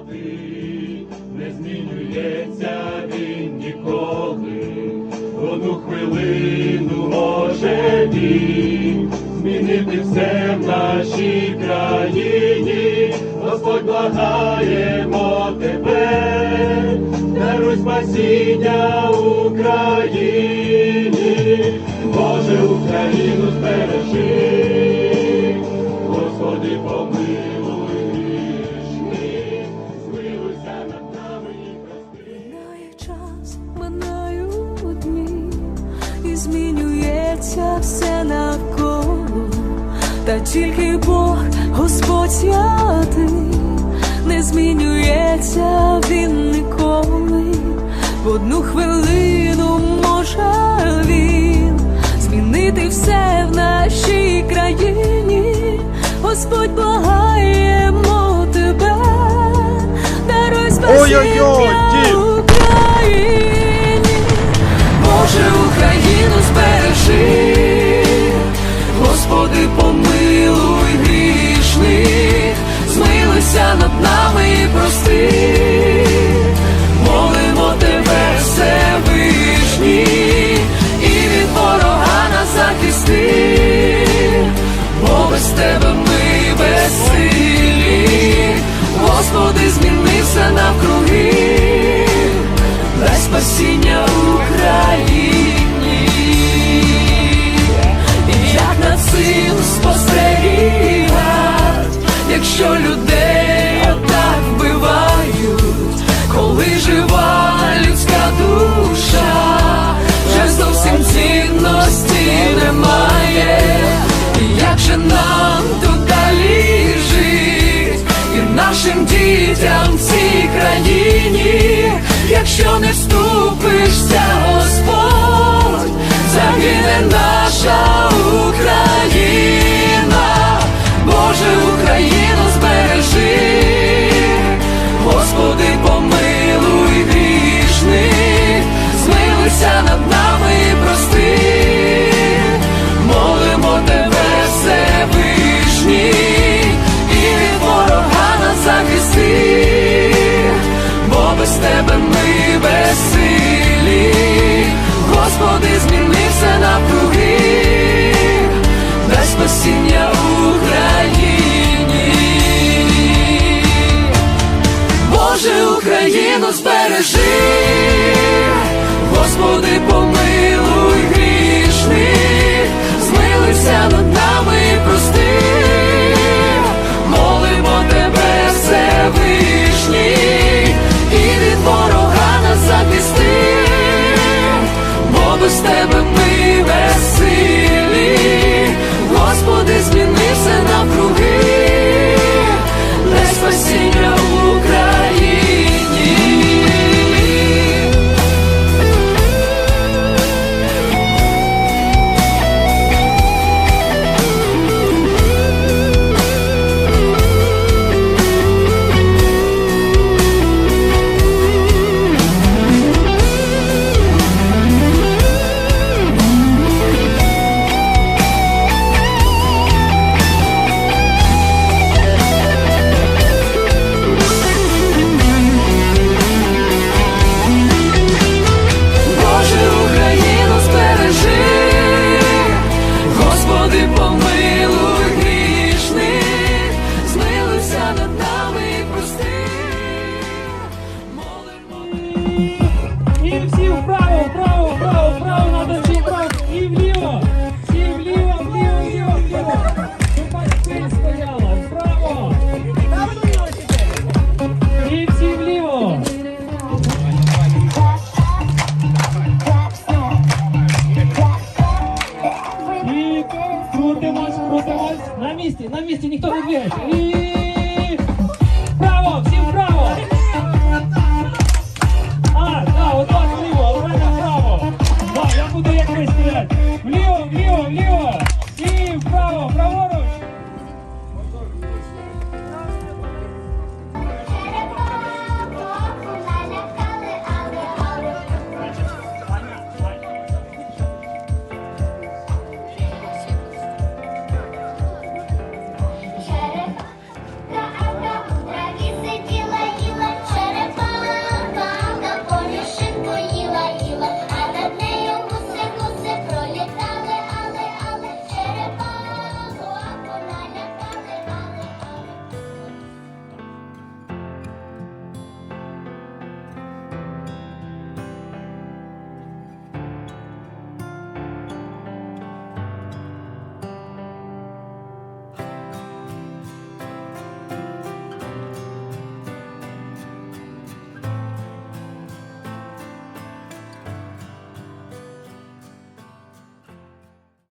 святий, не змінюється він ніколи. Одну хвилину може він змінити все в нашій країні. Господь благаємо тебе, даруй спасіння Україні, Боже Україну збережи, змінюється все навколо, та тільки Бог, Господь святий, не змінюється він ніколи. В одну хвилину може він змінити все в нашій країні. Господь благаємо тебе, даруй спасіння Господи, помилуй грішних, змилися над нами і прости, Господи, змінився навкруги, дай спасіння Україні. Боже, Україну збережи, Господи, помилуй грішних, змилися над нами крутимось, крутимось. На місці, на місці, ніхто не двигається. І Браво! Всім браво! А, да, отак вліво,